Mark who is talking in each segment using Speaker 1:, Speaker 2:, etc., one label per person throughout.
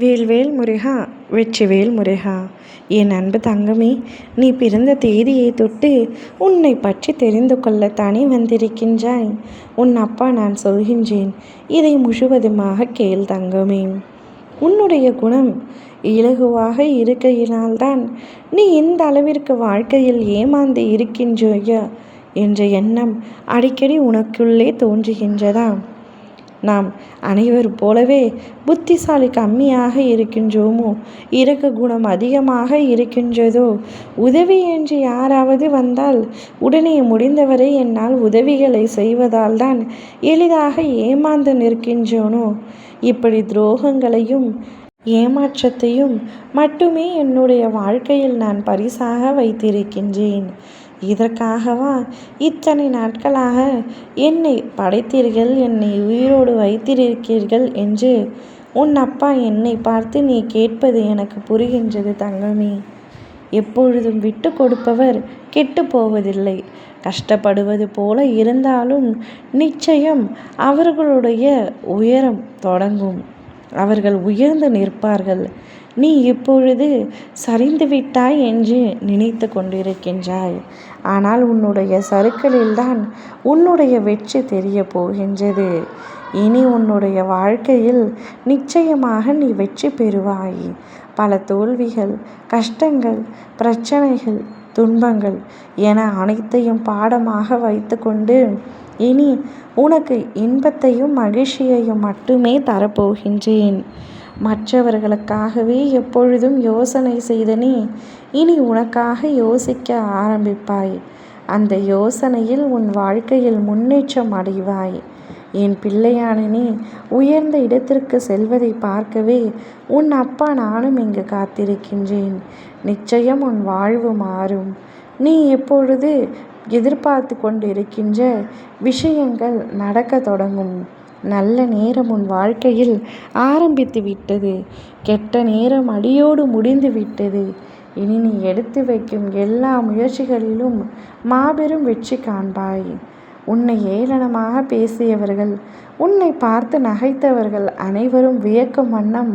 Speaker 1: வேல்வேல் முருகா வெற்றிவேல் முருகா என் அன்பு தங்கமே நீ பிறந்த தேதியை தொட்டு உன்னை பற்றி தெரிந்து கொள்ளத்தானே வந்திருக்கின்றாய். உன் அப்பா நான் சொல்கின்றேன் இதை முழுவதுமாக கேள் தங்கமே. உன்னுடைய குணம் இலகுவாக இருக்கையினால்தான் நீ இந்த அளவிற்கு வாழ்க்கையில் ஏமாந்து இருக்கின்றோயா? என்ற எண்ணம் அடிக்கடி உனக்குள்ளே தோன்றுகின்றதா? நாம் அனைவர் போலவே புத்திசாலி கம்மியாக இருக்கின்றோமோ? இறக்கு குணம் அதிகமாக இருக்கின்றதோ? உதவி என்று யாராவது வந்தால் உடனே முடிந்தவரை என்னால் உதவிகளை செய்வதால் தான் எளிதாக ஏமாந்து நிற்கின்றோனோ? இப்படி துரோகங்களையும் ஏமாற்றத்தையும் மட்டுமே என்னுடைய வாழ்க்கையில் நான் பரிசாக வைத்திருக்கின்றேன். இதற்காகவா? இத்தனை நாட்களாக என்னை படைத்தீர்கள் என்னை உயிரோடு வைத்திருக்கிறீர்கள் என்று உன் அப்பா என்னை பார்த்து நீ கேட்பது எனக்கு புரிகின்றது தங்கமே. எப்பொழுதும் விட்டு கொடுப்பவர் கெட்டு போவதில்லை. கஷ்டப்படுவது போல இருந்தாலும் நிச்சயம் அவர்களுடைய உயரம் தொடங்கும். அவர்கள் உயர்ந்து நிற்பார்கள். நீ இப்பொழுது சரிந்து விட்டாய் என்று நினைத்து கொண்டிருக்கின்றாய். ஆனால் உன்னுடைய சருக்களில்தான் உன்னுடைய வெற்றி தெரிய போகின்றது. இனி உன்னுடைய வாழ்க்கையில் நிச்சயமாக நீ வெற்றி பெறுவாய். பல தோல்விகள் கஷ்டங்கள் பிரச்சனைகள் துன்பங்கள் என அனைத்தையும் பாடமாக வைத்துக்கொண்டு இனி உனக்கு இன்பத்தையும் மகிழ்ச்சியையும் மட்டுமே தரப்போகின்றேன். மற்றவர்களுக்காகவே எப்பொழுதும் யோசனை செய்த நீ இனி உனக்காக யோசிக்க ஆரம்பிப்பாய். அந்த யோசனையில் உன் வாழ்க்கையில் முன்னேற்றம் அடைவாய். என் பிள்ளையான நீ உயர்ந்த இடத்திற்கு செல்வதை பார்க்கவே உன் அப்பா நானும் இங்கு காத்திருக்கின்றேன். நிச்சயம் உன் வாழ்வு மாறும். நீ எப்பொழுது எதிர்பார்த்து கொண்டிருக்கின்ற விஷயங்கள் நடக்க தொடங்கும். நல்ல நேரம் உன் வாழ்க்கையில் ஆரம்பித்து விட்டது. கெட்ட நேரம் அடியோடு முடிந்து விட்டது. இனி நீ எடுத்து வைக்கும் எல்லா முயற்சிகளிலும் மாபெரும் வெற்றி காண்பாய். உன்னை ஏளனமாக பேசியவர்கள் உன்னை பார்த்து நகைத்தவர்கள் அனைவரும் வியக்கும் வண்ணம்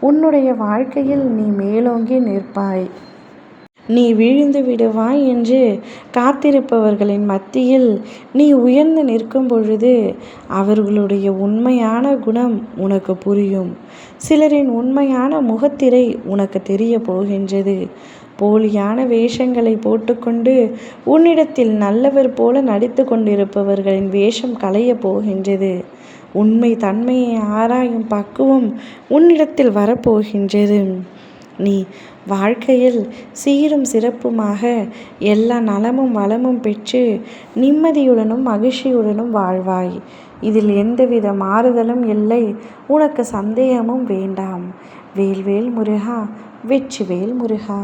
Speaker 1: உன்னுடைய வாழ்க்கையில் நீ மேலோங்கி நிற்பாய். நீ வீழ்ந்து விடுவாய் என்று காத்திருப்பவர்களின் மத்தியில் நீ உயர்ந்து நிற்கும் பொழுது அவர்களுடைய உண்மையான குணம் உனக்கு புரியும். சிலரின் உண்மையான முகத்திரை உனக்கு தெரிய போகின்றது. போலியான வேஷங்களை போட்டுக்கொண்டு உன்னிடத்தில் நல்லவர் போல நடித்து கொண்டிருப்பவர்களின் வேஷம் களைய போகின்றது. உண்மை தன்மையை ஆராயும் பக்குவம் உன்னிடத்தில் வரப்போகின்றது. நீ வாழ்க்கையில் சீரும் சிறப்புமாக எல்லா நலமும் வளமும் பெற்று நிம்மதியுடனும் மகிழ்ச்சியுடனும் வாழ்வாய். இதில் எந்தவித மாறுதலும் இல்லை. உனக்கு சந்தேகமும் வேண்டாம். வேல்வேல் முருகா வெற்றிவேல் முருகா.